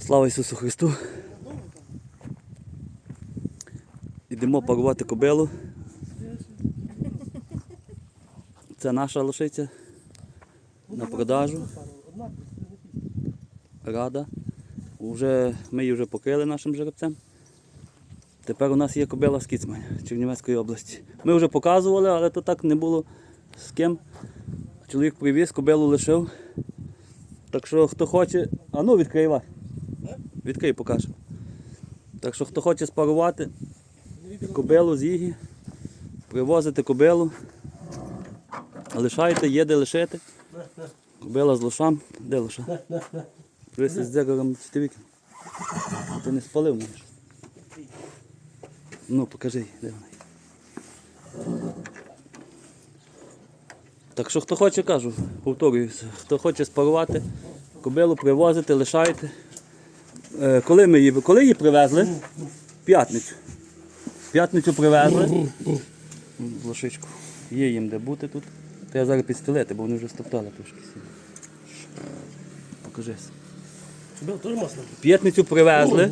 Слава Ісусу Христу! Йдемо парувати кобилу. Це наша лошиця на продажу. Рада. Уже, ми її вже покрили нашим жеребцем. Тепер у нас є кобила з Кіцмань, Чернівецької області. Ми вже показували, але то так не було з ким. Чоловік привіз, кобилу лишив. Так що хто хоче. А ну відкрий Іван. Відкрий, покажемо. Так що хто хоче спарувати кобилу з Ігі, привозите кобилу, лишайте, є де лишити. Кобила з лошам. Де лоша? Дивися з дзигаром чотириком. Ти не спалив мене. Ну, покажи, де вона. Так що хто хоче, кажу, повторююся, хто хоче спарувати, кобилу привозите, лишайте. Е, Коли ми її, коли її привезли? В п'ятницю. В п'ятницю привезли. Лошичку. Є їм де бути тут. Я зараз підстелити, бо вони вже стоптали трошки. Покажись. Тоже масло. В п'ятницю привезли.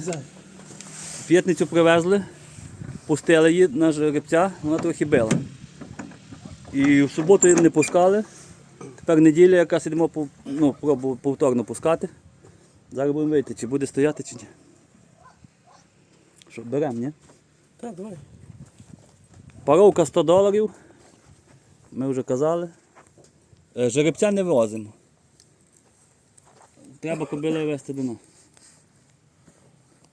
В п'ятницю привезли, пустили її на жеребця, вона трохи била. І в суботу її не пускали. Тепер неділя якраз ідемо пов- ну, пробу- повторно пускати. Зараз будемо вийти, чи буде стояти, чи ні. Що, беремо, ні? Так, давай. Паровка 100 доларів. Ми вже казали. Е, Жеребця не возимо. Треба кобили вести до нас.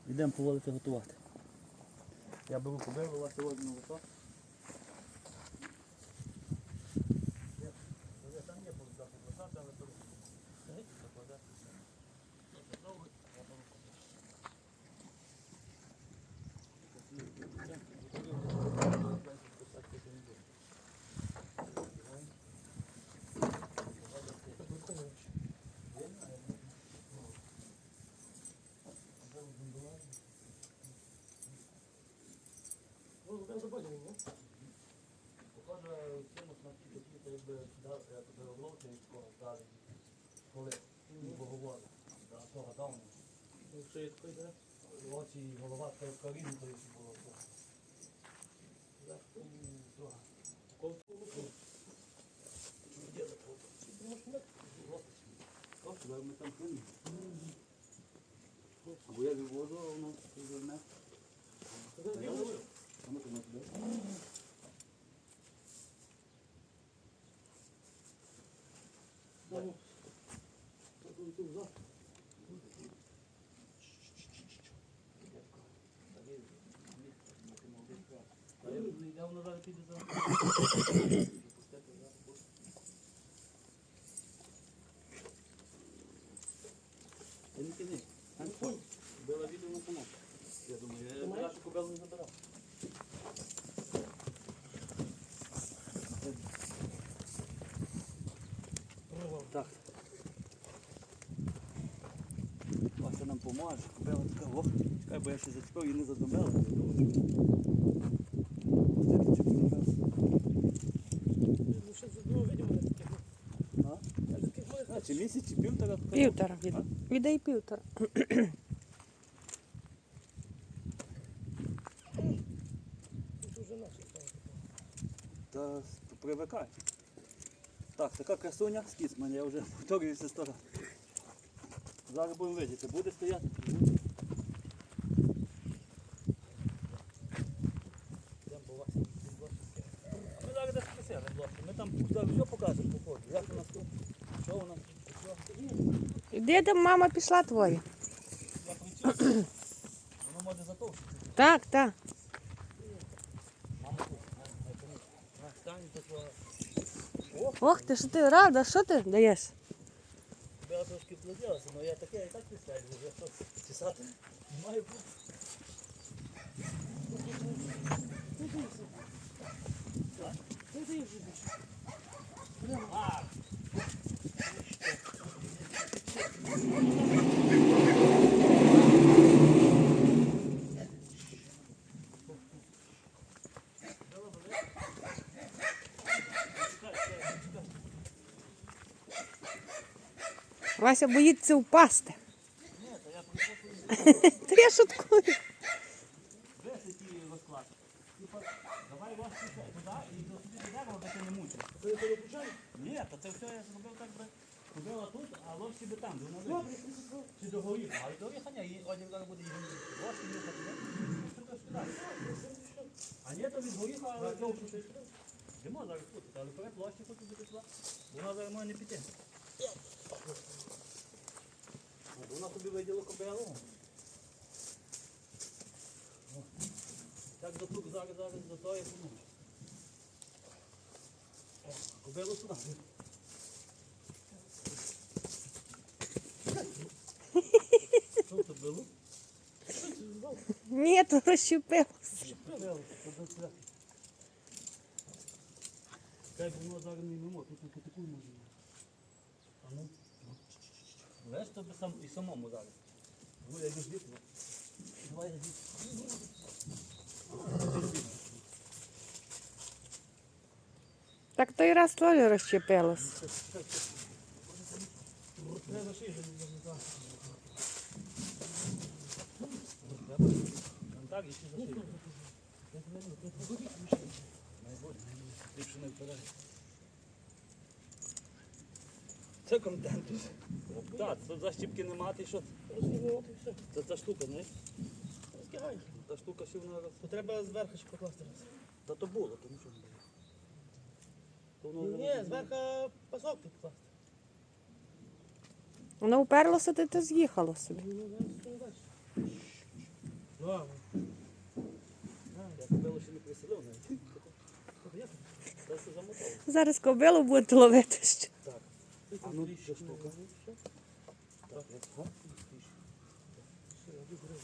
Йдемо поводити готувати. Я беру кобилу, вас сьогодні на висок. Очі, голова, це каріну, то якщо було. Або я відвожу, а воно зверне. А ну, ти не туди. Я воно зараз піде за. Ти не кидай. Била відео на самому. Я думаю, я не забирав. Так. Поможе. Кобила така, ох, чекай, бо я ще зачепив і не. Ну, видимо на таких. А? А, чи місяць, чи півтора? Півтора від... віддай півтора. Це вже наші стали. Та привикай. Так, така красуня з кіцман, я вже повторююся сто раз. Зараз будемо видіти, буде стояти. А Ми зараз десь блошки. Ми там зараз все покажемо по ходу. Як у нас тут, що у нас тут. Де там мама пішла твоя? Воно може затовчити. Так, так. О. Ох ти, що ти рада, що ти даєш? Я трошки вкладалася, але я таке і так писаю, вже що чесати не маю права. Вася боїться впасти. Та я шуткую. Давай вас туди і до собі до дерева, не мучиш. Ти не включаєш? Ні, то це все я зробив так би. Робила тут, а ложки би там, де вона вийде. Чи до горіха. Але до горіха ні, і одяг зараз буде її ложки їхати, ні? Ну, що? А ні, то від горіха, але довше щось. Йдемо зараз тут, але перед ложки хочу бути сюди. Вона зараз може не піти. Вона собі виділа кобилу. Так тут зараз, зараз до того, як воно. Кобилу сюди. Що це було? Ні, то розщепилося. Хай воно зараз не мимо, тут не потеку може. А ну. Леш тобі сам і самому зараз. Ну, я йду звідти. Давай. Так той раз теж розщепилося. Треба ще так, і ще зашив. Більше не впирай. Це контент. Так, тут защіпки нема, ти що? Розкинути все. Це та штука, знаєш? Розкидай. Та штука ще вона роз... То треба зверху ще покласти раз. Та то було, то нічого не було. То воно Ні, зараз- зверху пасок ти покласти. Воно вперлося, ти то з'їхало собі. Ну, зараз що далі. Ладно. Я тебе ще не приселив навіть. Та замотав. Зараз кобилу будете ловити ще. А ну що штука? Так, я згадую. Все, я буду грати.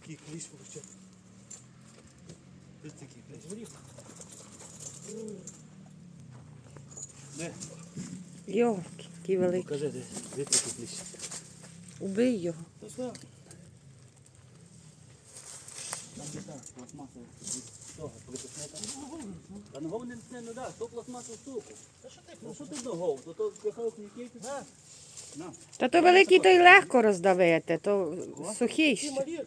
Який кліщ получив. Ось такий клещ. Де? Йолки, який великий. Покажи, де, де такий клещ. Убий його. Пластмасовий. Від. Та ногов не не, не да, то пластмасову штуку. Та що ти Ну що ти ногов? То то пихав книжки. На. Та то великий, то й легко роздавити, то сухий ще. малі.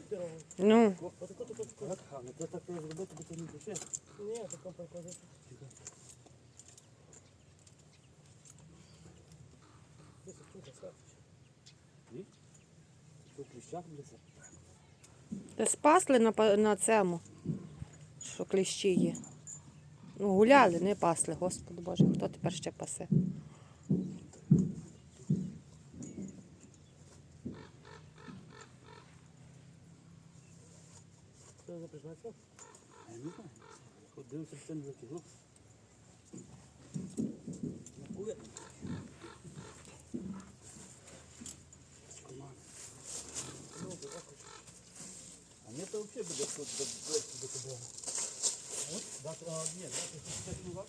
Ну, Отако, тако, тако. Так, але це так треба зробити, бо це не пише. Ні, тако кліщах блися? Спасли на, на цьому, що кліщі є. Ну, гуляли, не пасли, Господи Боже, хто тепер ще пасе? Що за призначення? Я не знаю. От дивився, що це не закигло. Накує. А мені то взагалі буде тут до близько до тебе. От, дати, а, ні, дати, це не вак.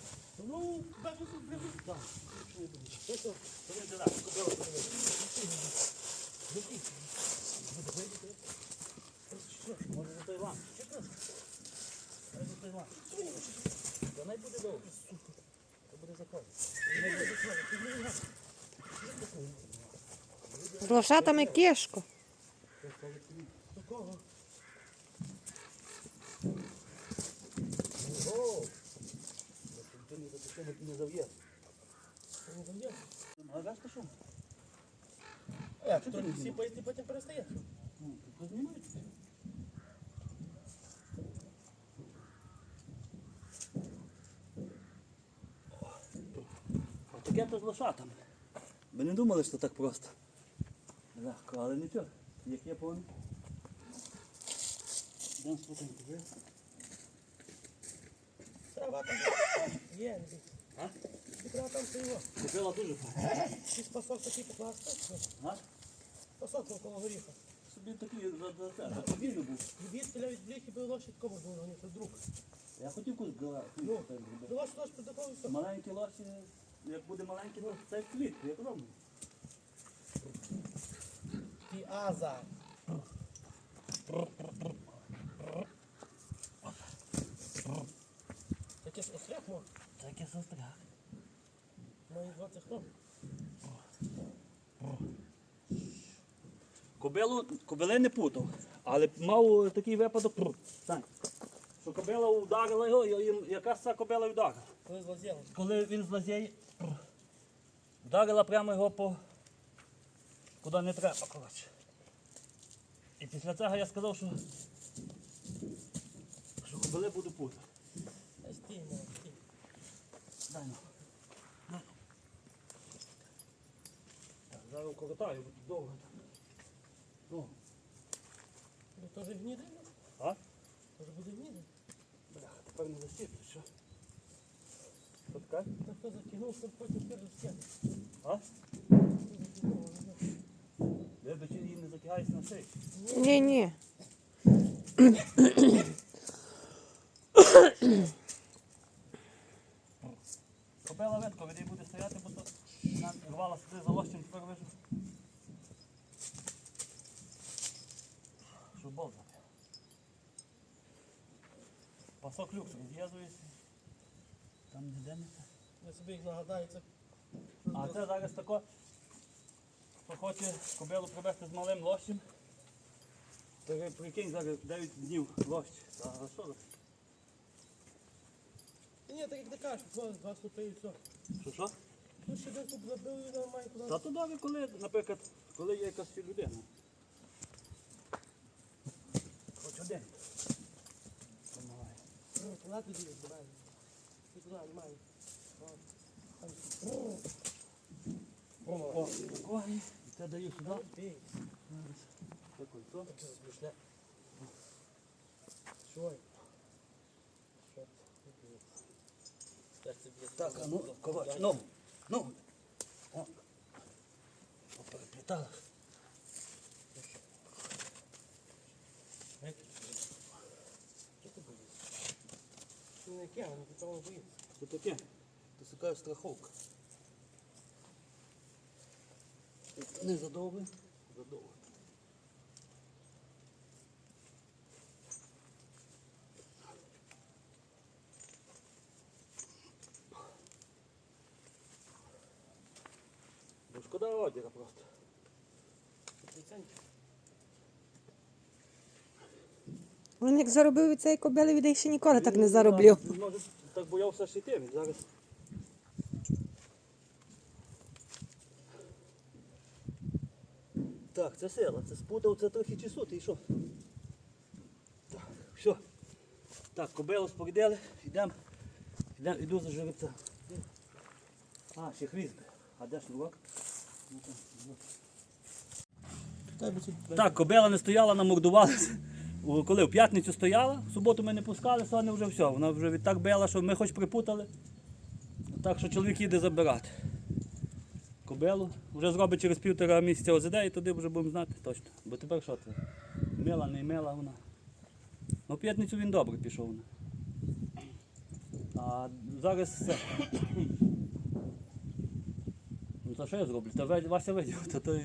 Ну, бачу, що прямо. Так, що я думаю. Що це? Це не туди, кобила подивись. Може за Таїланд. Може за Таїланд. Та най буде довго. Це буде закон. З лошатами кішку. Не запиши, не. Магаш ти що? А як, то всі поїзди потім перестає. Ну, тут познімають. А таке то з лошатами. Ви не думали, що так просто. Легко, але нічого. Як є повний. Дам спокійно. Трава там. Є, не Купила дуже файно. Ці пасок такий покласти. Пасок навколо горіха. Собі такий за, тобі був. Відпіля від бліхи би лошадь кому було, ні, це друг. Я хотів кусь гла. Ну, теж при такому все. Маленькі лосі, як буде маленький, ну це квіт, як ровно. Ті аза. Остряк може. Таке состряк. Має 20 хто? Кобилу, кобили не путав, але мав такий випадок, Сань, що кобила ударила його, і якраз ця кобила вдарила. Коли злазєли. Коли він з лазєї, пру, вдарила прямо його по куди не треба, коротше. І після цього я сказав, що, що кобили буду путати. Дай ну. Дай. Так, зараз укоротаю, бо довго. так. Ну, Ну, то гніде? а? То вже буде гніде. Бляха, тепер не засіплю, що? Таке? Та хто закинув, щоб потім перше стягне. А? Знаю. Вибачте, її не затягається на цей. Ні, ні. Кобила ветко, від її буде стояти, бо то вона рвала сюди за лощем, тепер вижу. Щоб болтати. Пасок люкс розв'язується. Там ніде не це. Я собі їх нагадаю, це... А це зараз тако, хто хоче кобилу привезти з малим лощем. То прикинь, зараз 9 днів лощ. А що за? Ні, так як ти кажеш, два, два ступи і все. Що що? Ну, ще десь тут забив і нормально куди. Та туди, коли, наприклад, коли є якась людина. Хоч один. Помагає. Ну, ти дієш, давай. Ти туди, немає. О, ой, це даю смішне. Що? Що? Серце б'є. Так, а ну, коротше, ну, ну. О. Переплітала. Що ти боїшся? Ти Це така страховка. Не задовго? Задовго. Бо шкода одяга просто. Він як заробив від цієї кобили, від ще ніколи так не зароблю. Може, так боявся ж йти, він зараз. Так, це сила, це спутав, це трохи часу, ти що? Так, все. Так, кобилу спорядили, йдемо. Йдемо, йду за жеребця. А, ще хвіст. А де шнурок? Ну, Так, кобила не стояла, намордувалася. Коли в п'ятницю стояла, в суботу ми не пускали, сьогодні вже все. Вона вже відтак била, що ми хоч припутали. Так що чоловік їде забирати. Кобилу. Вже зробить через півтора місяця ОЗД і туди вже будемо знати точно. Бо тепер що це? Мила, не мила вона. Ну, в п'ятницю він добре пішов. вона. А зараз все. Ну то що я зроблю? Та Вася видів, то, то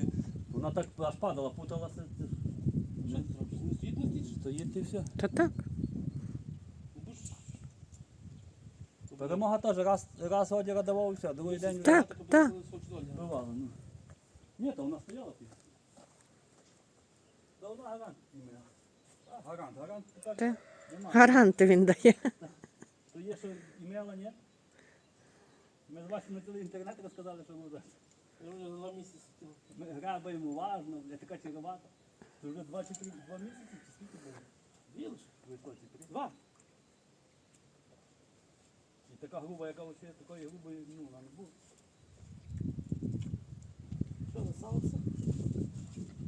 вона так аж падала, путалася. Стоїть? Стоїть і все. Та так. Перемога теж раз, раз одяга давав і все, другий день вже Так, так. Бувало. Ну. Ні, то вона стояла тут. Та вона гарант ім'я. Гарант, гарант. нема. Гаранти він дає. То є, що імела, ні? Ми з Васі на цілий інтернет розказали, що буде. Я вже два місяці. Ми грабаємо уважно, бля, така червата. Це вже два чи три, два місяці, чи скільки було? Дві лише? Три? Два. І така груба, яка ось є, такої грубої, ну, вона не була. Що, засалося?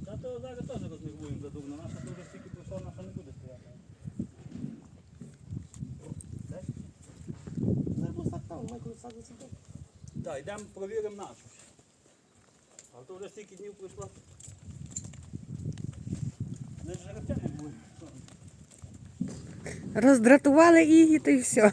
Та то зараз теж рознервуємо задурно. Наша то вже стільки пройшла, наша не буде стояти. Було там, май коли садиться. Так, йдемо провіримо нашу. А то вже стільки днів пройшло. Не жеребця не буде. Роздратували її, то й все.